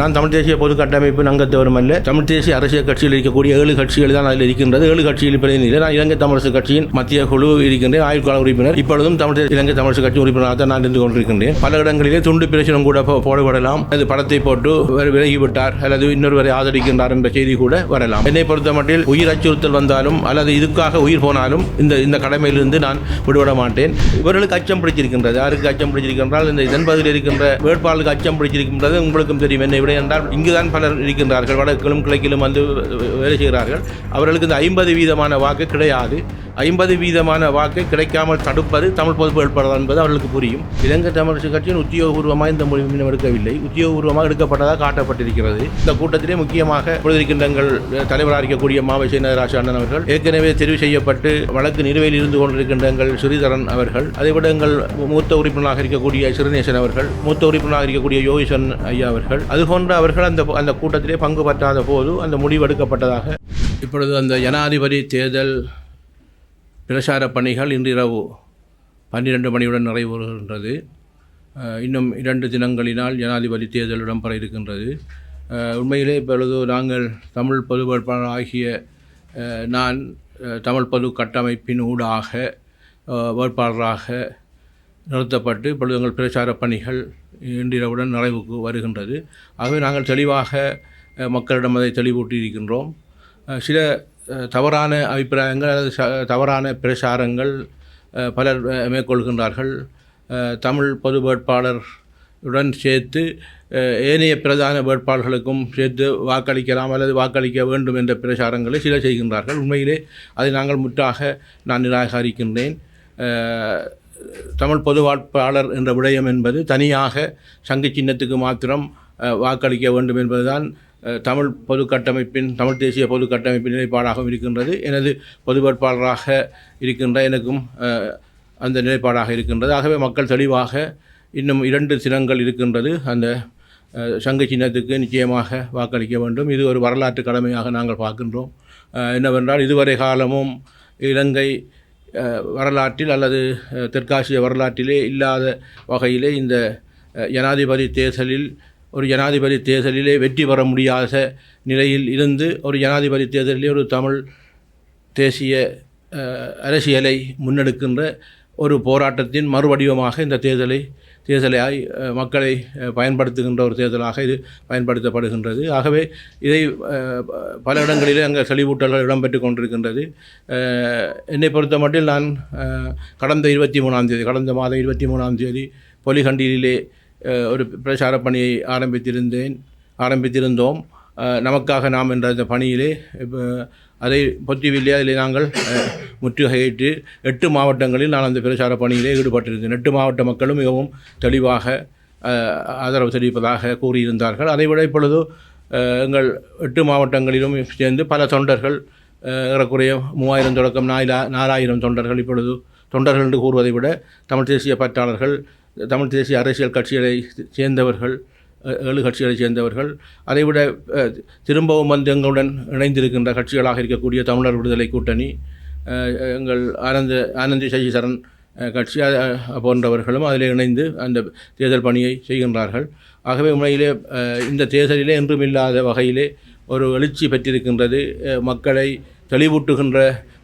நான் தமிழ் தேசிய பொது கட்டமைப்பின் அங்கத்தவரும் அல்ல. தமிழ் தேசிய அரசியல் கட்சியில் இருக்கக்கூடிய ஏழு கட்சிகள் தான் அதில் இருக்கின்றது. ஏழு கட்சியில் பிரதிநிதி நான் இலங்கை தமிழரசு கட்சியின் மத்திய குழு இருக்கின்றேன். ஆயுட்கால உறுப்பினர். இப்பொழுதும் தமிழ் தேசிய இலங்கை தமிழரசு கட்சி உறுப்பினராக தான் நான் இருந்து கொண்டிருக்கின்றேன். பல இடங்களிலே துண்டு பிரச்சனை கூட போடப்படலாம். அது படத்தை போட்டு விலகிவிட்டார். அல்லது இன்னொருவரை ஆதரிக்கின்றார் என்ற செய்தி கூட வரலாம். என்னை பொறுத்த மட்டில் உயிர் அச்சுறுத்தல் வந்தாலும் அல்லது இதுக்காக உயிர் போனாலும் இந்த இந்த கடமையிலிருந்து நான் விடுபட மாட்டேன். இவர்களுக்கு அச்சம் பிடிச்சிருக்கின்றது யாருக்கு அச்சம் பிடிச்சிருக்கின்றால் இந்த இதன்பகுதியில் இருக்கின்ற வேட்பாளருக்கு அச்சம் பிடிச்சிருக்கின்றது உங்களுக்கும் தெரியும். என்னை விட என்றால் இங்குதான் பலர் இருக்கின்றார்கள். வடக்கிலும் கிழக்கிலும் வந்து வேலை செய்கிறார்கள். அவர்களுக்கு இந்த ஐம்பது வீதமான வாக்கு கிடையாது. ஐம்பது வீதமான வாக்கு கிடைக்காமல் தடுப்பது தமிழ் பொது வேட்பாளர் என்பது அவர்களுக்கு புரியும். இலங்கை தமிழரசு கட்சியின் உத்தியோகபூர்வமாக இந்த முடிவு இன்னும் எடுக்கவில்லை. உத்தியோகபூர்வமாக எடுக்கப்பட்டதாக காட்டப்பட்டிருக்கிறது. இந்த கூட்டத்திலே முக்கியமாக இப்பொழுது எங்கள் தலைவராக இருக்கக்கூடிய மாவை சேனராஜ் அண்ணன் அவர்கள் ஏற்கனவே தெரிவு செய்யப்பட்டு வழக்கு நிலுவையில் இருந்து கொண்டிருக்கின்ற எங்கள் ஸ்ரீதரன் அவர்கள் அதைவிட எங்கள் மூத்த உறுப்பினராக இருக்கக்கூடிய சிறுநேசன் அவர்கள் மூத்த உறுப்பினராக இருக்கக்கூடிய யோகிசன் ஐயா அவர்கள் போன்ற அவர்கள் அந்த அந்த கூட்டத்திலே பங்கு பற்றாத போது அந்த முடிவு எடுக்கப்பட்டதாக. இப்பொழுது அந்த ஜனாதிபதி தேர்தல் பிரச்சார பணிகள் இன்றிரவு பன்னிரண்டு மணியுடன் நடைபெறுகின்றது இன்னும் இரண்டு தினங்களினால் ஜனாதிபதி தேர்தல் இடம்பெற இருக்கின்றது. உண்மையிலே இப்பொழுது நாங்கள் தமிழ் பொது வேட்பாளர் ஆகிய நான் தமிழ் பொது கட்டமைப்பின் ஊடாக வேட்பாளராக நிறுத்தப்பட்டு இப்பொழுது எங்கள் பிரச்சார பணிகள் இன்றிரவுடன் நிறைவுக்கு வருகின்றது. ஆகவே நாங்கள் தெளிவாக மக்களிடம் அதை தெளிவூட்டி இருக்கின்றோம் சில தவறான அபிப்பிராயங்கள் அல்லது ச- தவறான பிரச்சாரங்கள் பலர் மேற்கொள்கின்றார்கள். தமிழ் பொது வேட்பாளர் உடன் சேர்த்து ஏனைய பிரதான வேட்பாளர்களுக்கும் சேர்த்து வாக்களிக்கலாம் அல்லது வாக்களிக்க வேண்டும் என்ற பிரச்சாரங்களை சிலர் செய்கின்றார்கள். உண்மையிலே அதை நாங்கள் முற்றாக நான் நிராகரிக்கின்றேன். தமிழ் பொது வேட்பாளர் என்ற விடயம் என்பது தனியாக சங்கு சின்னத்துக்கு மாத்திரம் வாக்களிக்க வேண்டும் என்பதுதான் தமிழ் பொது கட்டமைப்பின் தமிழ் தேசிய பொது கட்டமைப்பின் நிலைப்பாடாகவும் இருக்கின்றது. எனது பொது வேட்பாளராக இருக்கின்ற எனக்கும் அந்த நிலைப்பாடாக இருக்கின்றது. ஆகவே மக்கள் தெளிவாக இன்னும் இரண்டு சிரங்கள் இருக்கின்றது. அந்த அஹ், சங்கு சின்னத்துக்கு நிச்சயமாக வாக்களிக்க வேண்டும். இது ஒரு வரலாற்று கடமையாக நாங்கள் பார்க்கின்றோம். என்னவென்றால் இதுவரை காலமும் இலங்கை வரலாற்றில் அல்லது தெற்காசிய வரலாற்றிலே இல்லாத வகையிலே இந்த ஜனாதிபதி தேர்தலில் ஒரு ஜனாதிபதி தேர்தலிலே வெற்றி பெற முடியாத நிலையில் இருந்து ஒரு ஜனாதிபதி தேர்தலிலே ஒரு தமிழ் தேசிய அரசியலை முன்னெடுக்கின்ற ஒரு போராட்டத்தின் மறுவடிவமாக இந்த தேர்தலை தேர்தலை மக்களை பயன்படுத்துகின்ற ஒரு தேர்தலாக இது பயன்படுத்தப்படுகின்றது. ஆகவே இதை பல இடங்களிலே அங்கே செழிவூட்டல்கள் இடம்பெற்று கொண்டிருக்கின்றது. என்னை பொறுத்த மட்டில் நான் கடந்த இருபத்தி மூணாம் தேதி கடந்த மாதம் இருபத்தி மூணாம் தேதி பொலிகண்டியிலே ஒரு பிரச்சார பணியை ஆரம்பித்திருந்தேன் ஆரம்பித்திருந்தோம். நமக்காக நாம் என்ற அந்த பணியிலே அதை பொத்திவில்லை அதில் நாங்கள் முற்றுகையிட்டு எட்டு மாவட்டங்களில் நான் அந்த பிரச்சார பணியிலே ஈடுபட்டிருந்தேன். எட்டு மாவட்ட மக்களும் மிகவும் தெளிவாக ஆதரவு தெரிவிப்பதாக கூறியிருந்தார்கள். அதைவிட இப்பொழுது எங்கள் எட்டு மாவட்டங்களிலும் சேர்ந்து பல தொண்டர்கள் ஏறக்குறைய மூவாயிரம் தொடக்கம் நாலா நாலாயிரம் தொண்டர்கள் இப்பொழுது தொண்டர்கள் என்று கூறுவதை விட தமிழ் தேசிய பற்றாளர்கள் தமிழ் தேசிய அரசியல் கட்சிகளை சேர்ந்தவர்கள் ஏழு கட்சிகளைச் சேர்ந்தவர்கள். அதைவிட திரும்பவும் வந்து எங்களுடன் இணைந்திருக்கின்ற கட்சிகளாக இருக்கக்கூடிய தமிழர் விடுதலை கூட்டணி எங்கள் ஆனந்த ஆனந்தி சசிசரன் கட்சி போன்றவர்களும் அதில் இணைந்து அந்த தேர்தல் பணியை செய்கின்றார்கள். ஆகவே உண்மையிலே இந்த தேர்தலிலே என்றும் இல்லாத வகையிலே ஒரு எழுச்சி பெற்றிருக்கின்றது. மக்களை தெளிவூட்டுகின்ற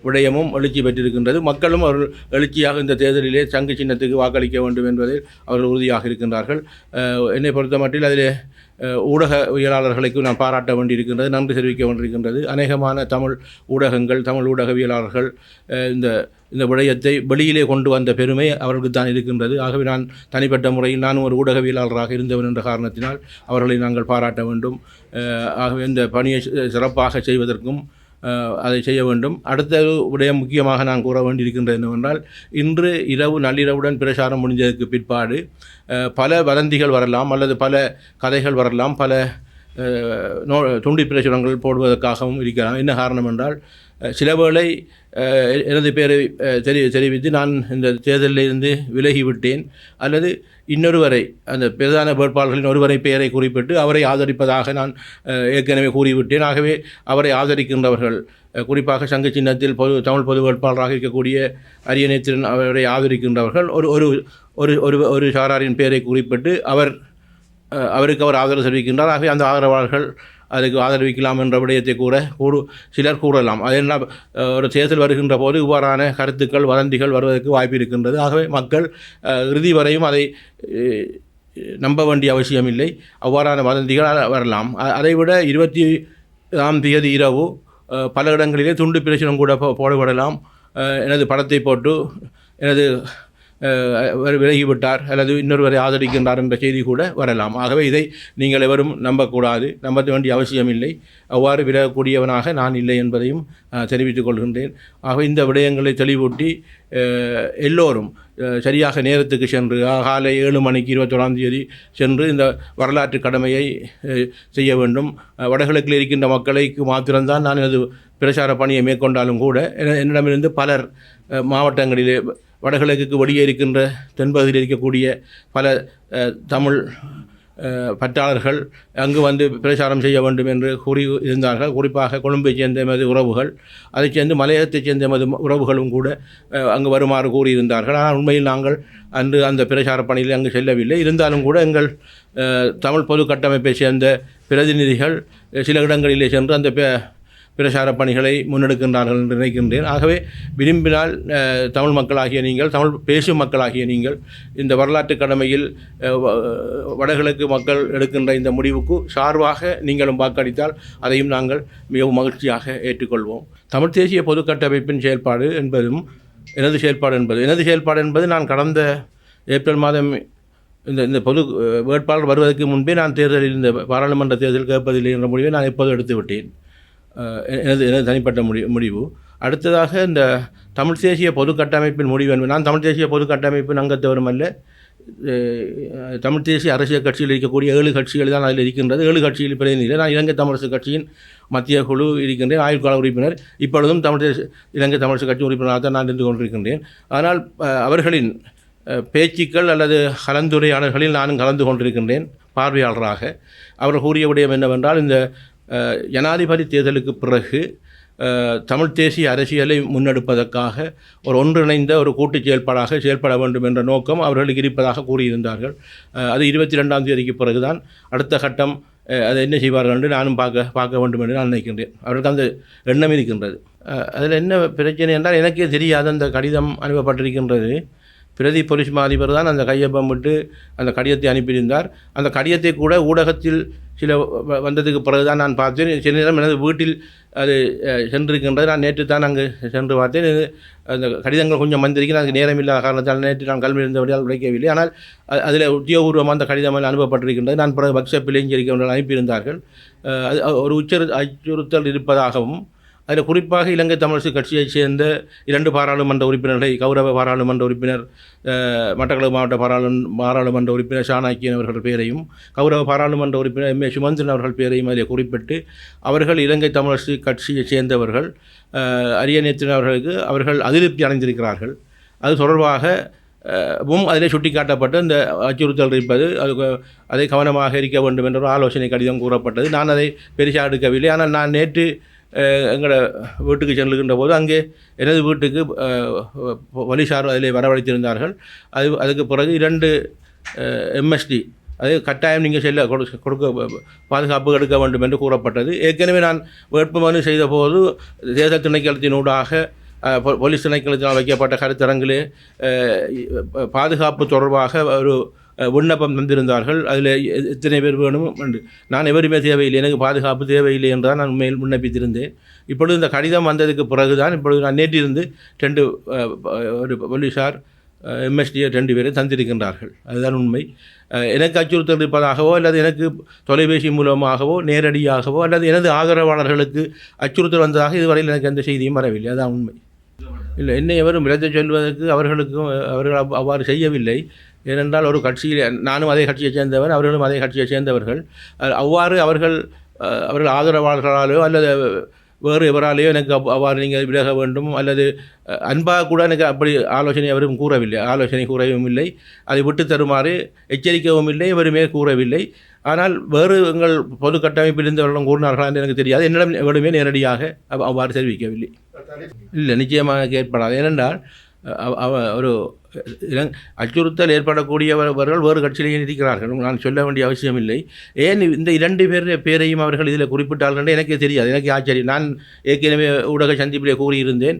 விடயமும் எழுச்சி பெற்றிருக்கின்றது. மக்களும் அவர்கள் எழுச்சியாக இந்த தேர்தலிலே சங்கு சின்னத்துக்கு வாக்களிக்க வேண்டும் என்பதில் அவர்கள் உறுதியாக இருக்கின்றார்கள். என்னை பொறுத்த மட்டில் அதிலே ஊடகவியலாளர்களுக்கு நான் பாராட்ட வேண்டியிருக்கின்றது நன்றி தெரிவிக்க வேண்டியிருக்கின்றது. அநேகமான தமிழ் ஊடகங்கள் தமிழ் ஊடகவியலாளர்கள் இந்த இந்த விடயத்தை வெளியிலே கொண்டு வந்த பெருமை அவர்களுக்கு தான் இருக்கின்றது. ஆகவே நான் தனிப்பட்ட முறையில் நானும் ஒரு ஊடகவியலாளராக இருந்தவன் என்ற காரணத்தினால் அவர்களை நாங்கள் பாராட்ட வேண்டும். ஆகவே இந்த பணியை சிறப்பாக செய்வதற்கும் அதை செய்ய வேண்டும். அடுத்த விடயம் முக்கியமாக நான் கூற வேண்டியிருக்கின்றது என்னவென்றால் இன்று இரவு நள்ளிரவுடன் பிரச்சாரம் முடிஞ்சதுக்கு பிற்பாடு பல வதந்திகள் வரலாம் அல்லது பல கதைகள் வரலாம். பல நோ துண்டி பிரசுரங்கள் போடுவதற்காகவும் இருக்கலாம். என்ன காரணம் என்றால் சிலவேளை சில எனது பேரை தெரி தெரிவித்து நான் இந்த தேர்தலில் இருந்து விலகிவிட்டேன். அல்லது இன்னொருவரை அந்த பிரதான வேட்பாளர்களின் ஒருவரை பெயரை குறிப்பிட்டு அவரை ஆதரிப்பதாக நான் ஏற்கனவே கூறிவிட்டேன். ஆகவே அவரை ஆதரிக்கின்றவர்கள் குறிப்பாக சங்க சின்னத்தில் பொது தமிழ் பொது வேட்பாளராக இருக்கக்கூடிய அரியணைத்திறன் அவரை ஆதரிக்கின்றவர்கள் ஒரு ஒரு ஒரு ஒரு ஒரு சாராரின் பெயரை குறிப்பிட்டு அவர் அவருக்கு அவர் ஆதரவு தெரிவிக்கின்றார். ஆகவே அந்த ஆதரவாளர்கள் அதுக்கு ஆதரவிக்கலாம் என்ற விடயத்தை கூற கூறு சிலர் கூறலாம். அது என்ன ஒரு தேர்தல் வருகின்ற போது இவ்வாறான கருத்துக்கள் வதந்திகள் வருவதற்கு வாய்ப்பு இருக்கின்றது. ஆகவே மக்கள் இறுதி வரையும் அதை நம்ப வேண்டிய அவசியமில்லை. அவ்வாறான வதந்திகள் வரலாம். அதைவிட இருபத்தி ஆம் தேதி இரவு பல இடங்களிலே துண்டு பிரச்சனை கூட போடப்படலாம். எனது படத்தை போட்டு எனது விலகிவிட்டார் அல்லது இன்னொருவரை ஆதரிக்கின்றார் என்ற செய்தி கூட வரலாம். ஆகவே இதை நீங்கள் எவரும் நம்பக்கூடாது. நம்ப வேண்டிய அவசியமில்லை. அவ்வாறு விலகக்கூடியவனாக நான் இல்லை என்பதையும் தெரிவித்துக் கொள்கின்றேன். ஆகவே இந்த விடயங்களை தெளிவூட்டி எல்லோரும் சரியாக நேரத்துக்கு சென்று காலை ஏழு மணிக்கு இருபத்தொழாம் தேதி சென்று இந்த வரலாற்று கடமையை செய்ய வேண்டும். வடகிழக்கில் இருக்கின்ற மக்களுக்கு மாத்திரம்தான் நான் எனது பிரச்சார பணியை மேற்கொண்டாலும் கூட என்னிடமிருந்து பலர் மாவட்டங்களிலே வடகிழக்குக்கு வெளியே இருக்கின்ற தென்பகுதியில் இருக்கக்கூடிய பல தமிழ் பற்றாளர்கள் அங்கு வந்து பிரச்சாரம் செய்ய வேண்டும் என்று கூறி இருந்தார்கள். குறிப்பாக கொழும்பைச் சேர்ந்த எமது உறவுகள் அதைச் சேர்ந்து மலையகத்தைச் சேர்ந்த எமது உறவுகளும் கூட அங்கு வருமாறு கூறியிருந்தார்கள். ஆனால் உண்மையில் நாங்கள் அன்று அந்த பிரச்சார பணியில் அங்கு செல்லவில்லை. இருந்தாலும் கூட எங்கள் தமிழ் பொது கட்டமைப்பை சேர்ந்த பிரதிநிதிகள் சில இடங்களிலே சென்று அந்த பெ- பிரச்சார பணிகளை முன்னெடுக்கின்றார்கள் என்று நினைக்கின்றேன். ஆகவே விரும்பினால் தமிழ் மக்களாகிய நீங்கள் தமிழ் பேசும் மக்களாகிய நீங்கள் இந்த வரலாற்று கடமையில் வ- வடகிழக்கு மக்கள் எடுக்கின்ற இந்த முடிவுக்கு சார்பாக நீங்களும் வாக்களித்தால் அதையும் நாங்கள் மிகவும் மகிழ்ச்சியாக ஏற்றுக்கொள்வோம். தமிழ் தேசிய பொது கட்டமைப்பின் செயல்பாடு என்பதும் எனது செயல்பாடு என்பது. எனது செயல்பாடு என்பது நான் கடந்த ஏப்ரல் மாதம் இந்த இந்த பொது வேட்பாளர் வருவதற்கு முன்பே நான் தேர்தலில் இந்த பாராளுமன்ற தேர்தல் கேட்பதில்லை என்ற முடிவை நான் இப்போது எடுத்து விட்டேன் எனது எனது தனிப்பட்ட முடி முடிவு. அடுத்ததாக இந்த தமிழ் தேசிய பொது கட்டமைப்பின் முடிவு என்பது நான் தமிழ் தேசிய பொது கட்டமைப்பின் அங்கத்தவரும் அல்ல. தமிழ் தேசிய அரசியல் கட்சியில் இருக்கக்கூடிய ஏழு கட்சிகள் தான் அதில் இருக்கின்றது. ஏழு கட்சியில் பிரதிநிதிகள் நான் இலங்கை தமிழரசு கட்சியின் மத்திய குழு இருக்கின்றேன். ஆயுட்கால உறுப்பினர். இப்பொழுதும் தமிழ் தேச இலங்கை தமிழரசு கட்சி உறுப்பினராக தான் நான் இருந்து கொண்டிருக்கின்றேன். ஆனால் அவர்களின் பேச்சுக்கள் அல்லது கலந்துரையாடல்களில் நானும் கலந்து கொண்டிருக்கின்றேன் பார்வையாளராக. அவர் கூறிய விடயம் என்னவென்றால் இந்த ஜனாதிபதி தேர்தலுக்கு பிறகு தமிழ் தேசிய அரசியலை முன்னெடுப்பதற்காக ஒரு ஒன்றிணைந்த ஒரு கூட்டுச் செயல்பாடாக செயல்பட வேண்டும் என்ற நோக்கம் அவர்களுக்கு இருப்பதாக கூறியிருந்தார்கள். அது இருபத்தி ரெண்டாம் தேதிக்கு பிறகுதான் அடுத்த கட்டம் அதை என்ன செய்வார்கள் என்று நானும் பார்க்க பார்க்க வேண்டும் என்று நான் நினைக்கின்றேன். அவர்களுக்கு அந்த எண்ணம் இருக்கின்றது. அதில் என்ன பிரச்சனை என்றால் எனக்கே தெரியாத அந்த கடிதம் அனுப்பப்பட்டிருக்கின்றது. பிரதி போலீஸ் மா அதிபர் தான் அந்த கையொப்பம் விட்டு அந்த கடிதத்தை அனுப்பியிருந்தார். அந்த கடிதத்தை கூட ஊடகத்தில் சில வ- வந்ததுக்கு பிறகு தான் நான் பார்த்தேன். சில நேரம் எனது வீட்டில் அது சென்றிருக்கின்றது. நான் நேற்று தான் அங்கு சென்று பார்த்தேன். அந்த கடிதங்கள் கொஞ்சம் வந்திருக்கிறது அதுக்கு நேரம் இல்லாத காரணத்தால் நேற்று நான் கல்வி இருந்தபடியால் உழைக்கவில்லை ஆனால் அதில் உத்தியோகபூர்வமாக அந்த கடிதம் அனுப்பப்பட்டிருக்கின்றது. நான் பிறகு வாட்ஸ்அப்பில் இருக்கின்றவர்கள் அனுப்பியிருந்தார்கள். அது ஒரு உச்சரு அச்சுறுத்தல் இருப்பதாகவும் அதில் குறிப்பாக இலங்கை தமிழரசு கட்சியைச் சேர்ந்த இரண்டு பாராளுமன்ற உறுப்பினர்களை கௌரவ பாராளுமன்ற உறுப்பினர் மட்டக்களப்பு மாவட்ட பாராளு பாராளுமன்ற உறுப்பினர் ஷானாக்கியன் அவர்கள் பெயரையும் கௌரவ பாராளுமன்ற உறுப்பினர் எம் ஏ சுமந்திரன் அவர்கள் பெயரையும் அதில் குறிப்பிட்டு அவர்கள் இலங்கை தமிழரசு கட்சியைச் சேர்ந்தவர்கள் அரிய அரியநேத்திரன் அவர்களுக்கு அவர்கள் அதிருப்தி அடைந்திருக்கிறார்கள். அது தொடர்பாக வும் அதிலே சுட்டிக்காட்டப்பட்டு இந்த அச்சுறுத்தல் இருப்பது அது அதை கவனமாக இருக்க வேண்டும் என்ற ஒரு ஆலோசனை கடிதம் கூறப்பட்டது. நான் அதை பெரிசா எடுக்கவில்லை. ஆனால் நான் நேற்று எங்களோட வீட்டுக்கு செல்லுகின்ற போது அங்கே எனது வீட்டுக்கு போலீஸார் அதில் அதிலே வரவழைத்திருந்தார்கள் அது அதுக்கு பிறகு இரண்டு எம்எஸ்டி அது கட்டாயம் நீங்கள் செல்ல கொடு கொடுக்க பாதுகாப்பு எடுக்க வேண்டும் என்று கூறப்பட்டது ஏற்கனவே நான் வேட்புமனு செய்த போது தேர்தல் திணைக்களத்தினூடாக போலீஸ் திணைக்களத்தினால் வைக்கப்பட்ட கருத்தரங்கிலே பாதுகாப்பு தொடர்பாக ஒரு விண்ணப்பம் தந்திருந்தார்கள். அதில் எத்தனை பேர் வேணும் என்று. நான் எவருமே தேவையில்லை. எனக்கு பாதுகாப்பு தேவையில்லை என்று தான் நான் உண்மையில் விண்ணப்பித்திருந்தேன். இப்பொழுது இந்த கடிதம் வந்ததுக்கு பிறகு தான் இப்பொழுது நான் நேற்றிருந்து ரெண்டு ஒரு போலீஸார் எம்எஸ்டியை ரெண்டு பேரை தந்திருக்கின்றார்கள். அதுதான் உண்மை. எனக்கு அச்சுறுத்தல் இருப்பதாகவோ அல்லது எனக்கு தொலைபேசி மூலமாகவோ நேரடியாகவோ அல்லது எனது ஆதரவாளர்களுக்கு அச்சுறுத்தல் வந்ததாக இதுவரையில் எனக்கு எந்த செய்தியும் வரவில்லை. அதான் உண்மை. இல்லை என்னை எவரும் விளக்க சொல்வதற்கு அவர்களுக்கும் அவர்கள் அவ்வாறு செய்யவில்லை. ஏனென்றால் ஒரு கட்சியில் நானும் அதே கட்சியைச் சேர்ந்தவர் அவர்களும் அதே கட்சியைச் சேர்ந்தவர்கள். அவ்வாறு அவர்கள் அவர்கள் ஆதரவாளர்களாலோ அல்லது வேறு எவராலேயோ எனக்கு அவ்- அவ்வாறு நீங்கள் விலக வேண்டும் அல்லது அன்பாக கூட எனக்கு அப்படி ஆலோசனை அவரும் கூறவில்லை. ஆலோசனை கூறவும் இல்லை. அதை விட்டு தருமாறு எச்சரிக்கவும் இல்லை எவருமே கூறவில்லை. ஆனால் வேறு எங்கள் பொது கட்டமைப்பில் இருந்தவர்களும் கூறினார்களா என்று எனக்கு தெரியாது. என்னிடம் எவருமே நேரடியாக அவ்- அவ்வாறு தெரிவிக்கவில்லை. இல்லை நிச்சயமாக ஏற்படாது ஏனென்றால் ஒரு அச்சுறுத்தல் ஏற்படக்கூடியவர்கள் வேறு கட்சியிலேயே இருக்கிறார்கள். நான் சொல்ல வேண்டிய அவசியமில்லை. ஏன் இந்த இரண்டு பேர் பேரையும் அவர்கள் இதில் குறிப்பிட்டார்கள் என்று எனக்கே தெரியாது. எனக்கு ஆச்சரியம். நான் ஏற்கனவே ஊடக சந்திப்பிலே கூறியிருந்தேன்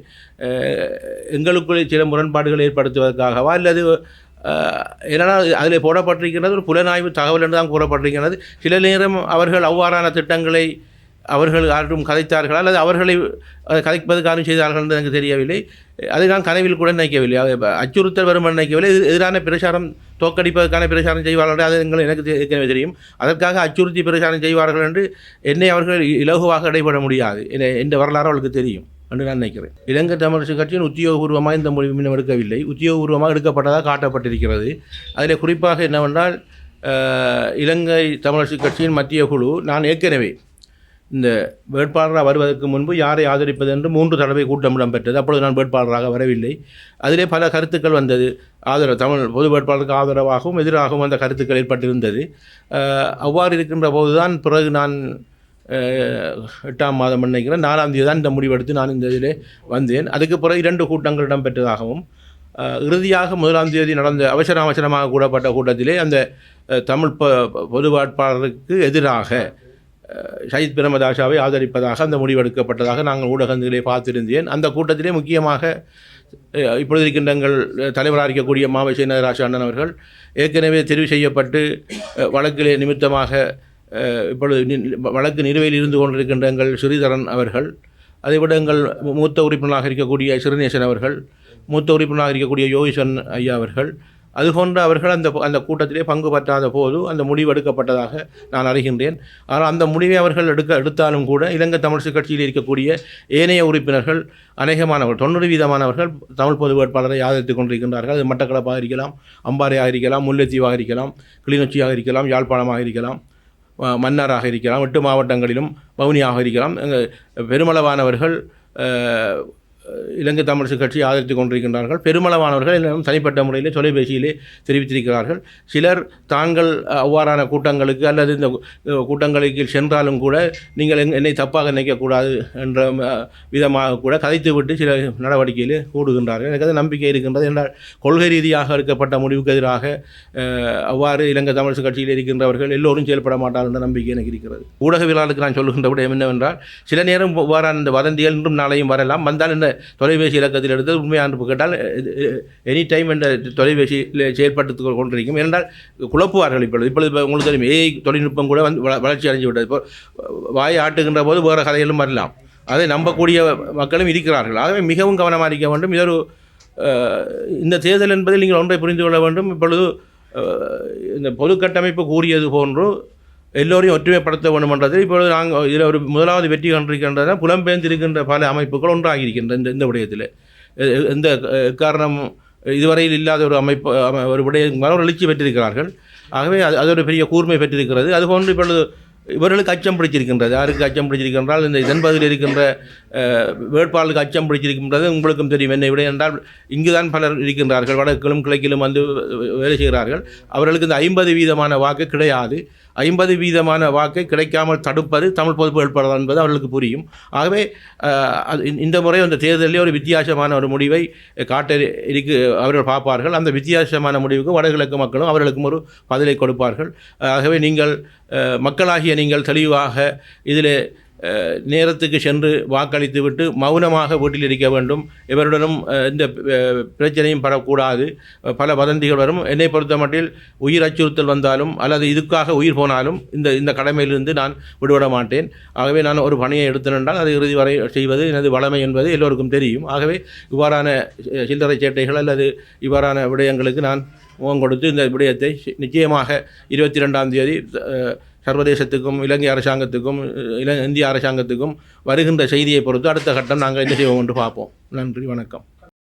எங்களுக்குள்ளே சில முரண்பாடுகள் ஏற்படுத்துவதற்காகவா அல்லது அஹ், என்னன்னா அதில் போடப்பட்டிருக்கிறது ஒரு புலனாய்வு தகவல் என்று தான் கூறப்பட்டிருக்கிறது. சில நேரம் அவர்கள் அவ்வாறான திட்டங்களை அவர்கள் யாரும் கதைத்தார்களா அல்லது அவர்களை கதைப்பது கதைப்பதற்காரும் செய்தார்கள் என்று எனக்கு தெரியவில்லை. அதை நான் கனவில் கூட நினைக்கவில்லை. அது அச்சுறுத்தல் வரும் நினைக்கவில்லை. எதிரான பிரச்சாரம் தோற்கடிப்பதற்கான பிரச்சாரம் செய்வார்கள் அது எங்கள் எனக்கு ஏற்கனவே தெரியும். அதற்காக அச்சுறுத்தி பிரச்சாரம் செய்வார்கள் என்று என்னை அவர்கள் இலகுவாக இடைபட முடியாது. என- என்ற வரலாறு அவர்களுக்கு தெரியும் என்று நான் நினைக்கிறேன். இலங்கை தமிழரசு கட்சியின் உத்தியோகபூர்வமாக இந்த முடிவு இன்னும் எடுக்கவில்லை உத்தியோகபூர்வமாக எடுக்கப்பட்டதாக காட்டப்பட்டிருக்கிறது. அதில் குறிப்பாக என்னவென்றால் இலங்கை தமிழரசு கட்சியின் மத்திய குழு நான் ஏற்கனவே இந்த வேட்பாளராக வருவதற்கு முன்பு யாரை ஆதரிப்பது என்று மூன்று தடவை கூட்டம் இடம்பெற்றது. அப்பொழுது நான் வேட்பாளராக வரவில்லை. அதிலே பல கருத்துக்கள் வந்தது. ஆதரவு தமிழ் பொது வேட்பாளருக்கு ஆதரவாகவும் எதிராகவும் அந்த கருத்துக்கள் ஏற்பட்டிருந்தது. அவ்வாறு இருக்கின்ற போதுதான் பிறகு நான் எட்டாம் மாதம் நினைக்கிறேன். நாலாம் தேதி தான் இந்த முடிவெடுத்து நான் இந்த இதிலே வந்தேன். அதுக்கு பிறகு இரண்டு கூட்டங்கள் இடம்பெற்றதாகவும் இறுதியாக முதலாம் தேதி நடந்த அவசர அவசரமாக கூடப்பட்ட கூட்டத்திலே அந்த தமிழ் பொது வேட்பாளருக்கு எதிராக ஷஹித் பிரமதாஷாவை ஆதரிப்பதாக அந்த முடிவெடுக்கப்பட்டதாக நாங்கள் ஊடகங்களிலே பார்த்திருந்தேன். அந்த கூட்டத்திலே முக்கியமாக இப்பொழுது இருக்கின்ற எங்கள் தலைவராக இருக்கக்கூடிய மாவை சேனராஜ அண்ணன் அவர்கள் ஏற்கனவே தெரிவு செய்யப்பட்டு வழக்கிலே நிமித்தமாக இப்பொழுது வழக்கு நிலுவையில் இருந்து கொண்டிருக்கின்ற எங்கள் ஸ்ரீதரன் அவர்கள் அதைவிட எங்கள் மூத்த உறுப்பினராக இருக்கக்கூடிய சிறுநேசன் அவர்கள் மூத்த உறுப்பினராக இருக்கக்கூடிய யோகிசன் ஐயா அவர்கள் அதுபோன்ற அவர்கள் அந்த அந்த கூட்டத்திலே பங்கு பற்றாத போது அந்த முடிவு எடுக்கப்பட்டதாக நான் அறிகின்றேன். ஆனால் அந்த முடிவை அவர்கள் எடுக்க எடுத்தாலும் கூட இலங்கை தமிழ் கட்சியில் இருக்கக்கூடிய ஏனைய உறுப்பினர்கள் அநேகமானவர்கள் தொண்ணூறு வீதமானவர்கள் தமிழ் பொது வேட்பாளரை ஆதரித்துக் கொண்டிருக்கின்றார்கள். அது மட்டக்களப்பாக இருக்கலாம் அம்பாறையாக இருக்கலாம் முல்லைத்தீவாக இருக்கலாம் கிளிநொச்சியாக இருக்கலாம் யாழ்ப்பாணமாக இருக்கலாம் மன்னராக மன்னாராக இருக்கலாம் எட்டு மாவட்டங்களிலும் பவுனியாக இருக்கலாம். பெருமளவானவர்கள் இலங்கை தமிழரசு கட்சி ஆதரித்துக் கொண்டிருக்கின்றார்கள். பெருமளவானவர்கள் எல்லாம் தனிப்பட்ட முறையிலே தொலைபேசியிலே தெரிவித்திருக்கிறார்கள். சிலர் தாங்கள் அவ்வாறான கூட்டங்களுக்கு அல்லது இந்த கூட்டங்களுக்கு சென்றாலும் கூட நீங்கள் என்னை தப்பாக நினைக்கக்கூடாது என்ற விதமாக கூட கதைத்துவிட்டு சில நடவடிக்கையிலே கூடுகின்றார்கள். எனக்கு அது நம்பிக்கை இருக்கின்றது. என்றால் கொள்கை ரீதியாக எடுக்கப்பட்ட முடிவுக்கு எதிராக அவ்வாறு இலங்கை தமிழரசு கட்சியில் இருக்கின்றவர்கள் எல்லோரும் செயல்பட மாட்டார்கள் என்ற நம்பிக்கை எனக்கு இருக்கிறது. ஊடகவியலாளருக்கு நான் சொல்லுகின்ற விடயம் என்னவென்றால் சில நேரம் இவ்வாறான இந்த வதந்திகள் இன்றும் நாளையும் வரலாம். வந்தால் இந்த தொலைபேசி இலக்கத்தில் எடுத்து உண்மையான கேட்டால் எனி டைம் என்ற தொலைபேசியில் செயல்பட்டு கொண்டிருக்கும். ஏனென்றால் குழப்புவார்கள் இப்பொழுது. இப்பொழுது இப்போ உங்களுக்கு தெரியும் ஏஐ தொழில்நுட்பம் கூட வந்து வளர்ச்சி அடைஞ்சு விட்டது. இப்போ வாயை ஆட்டுகின்ற போது வேறு கதைகளும் வரலாம். அதை நம்பக்கூடிய மக்களும் இருக்கிறார்கள். ஆகவே மிகவும் கவனமாக இருக்க வேண்டும். இதொரு இந்த தேர்தல் என்பதில் நீங்கள் ஒன்றை புரிந்து கொள்ள வேண்டும். இப்பொழுது இந்த பொது கட்டமைப்பு கூறியது போன்று எல்லோரையும் ஒற்றுமைப்படுத்த வேண்டும் என்றதில் இப்பொழுது நாங்கள் இதில் ஒரு முதலாவது வெற்றி கண்டிருக்கின்றன. புலம்பெயர்ந்திருக்கின்ற பல அமைப்புகள் ஒன்றாகி இருக்கின்ற இந்த இந்த விடயத்தில். எந்த காரணம் இதுவரையில் இல்லாத ஒரு அமைப்பு ஒரு விடயம் ஒரு எழுச்சி பெற்றிருக்கிறார்கள். ஆகவே அது அது ஒரு பெரிய கூர்மை பெற்றிருக்கிறது. அதுபோன்று இப்பொழுது இவர்களுக்கு அச்சம் பிடிச்சிருக்கின்றது. யாருக்கு அச்சம் பிடிச்சிருக்கின்றால் இந்த தென்பகுதியில் இருக்கின்ற வேட்பாளருக்கு அச்சம் பிடிச்சிருக்கின்றது. உங்களுக்கும் தெரியும் என்ன விட என்றால் இங்குதான் பலர் இருக்கின்றார்கள். வடக்கிலும் கிழக்கிலும் வந்து வேலை செய்கிறார்கள். அவர்களுக்கு இந்த ஐம்பது வீதமான வாக்கு கிடையாது. ஐம்பது வீதமான வாக்கை கிடைக்காமல் தடுப்பது தமிழ் பொது வேட்பாளர் என்பது அவர்களுக்கு புரியும். ஆகவே அது இந்த- முறை அந்த தேர்தலில் ஒரு வித்தியாசமான ஒரு முடிவை காட்ட இருக்கு அவர்கள் பார்ப்பார்கள். அந்த வித்தியாசமான முடிவுக்கு வடகிழக்கு மக்களும் அவர்களுக்கும் ஒரு பதிலை கொடுப்பார்கள். ஆகவே நீங்கள் மக்களாகிய நீங்கள் தெளிவாக இதில் நேரத்துக்கு சென்று வாக்களித்து விட்டு மௌனமாக வீட்டில் இருக்க வேண்டும். இவருடனும் இந்த பிரச்சனையும் படக்கூடாது. பல வதந்திகள் வரும். என்னை பொறுத்த மட்டில் உயிர் அச்சுறுத்தல் வந்தாலும் அல்லது இதுக்காக உயிர் போனாலும் இந்த இந்த கடமையிலிருந்து நான் விடுபட மாட்டேன். ஆகவே நான் ஒரு பணியை எடுத்தேன் அதை இறுதி வரை செய்வது எனது வளமை என்பது எல்லோருக்கும் தெரியும். ஆகவே இவ்வாறான சில்லறை சேட்டைகள் அல்லது இவ்வாறான விடயங்களுக்கு நான் முகம் கொடுத்து இந்த விடயத்தை நிச்சயமாக இருபத்தி ரெண்டாம் தேதி சர்வதேசத்துக்கும் இலங்கை அரசாங்கத்துக்கும் இல இந்திய அரசாங்கத்துக்கும் வருகின்ற செய்தியை பொறுத்து அடுத்த கட்டம் நாங்கள் என்ன செய்வோம் என்று பார்ப்போம். நன்றி வணக்கம்.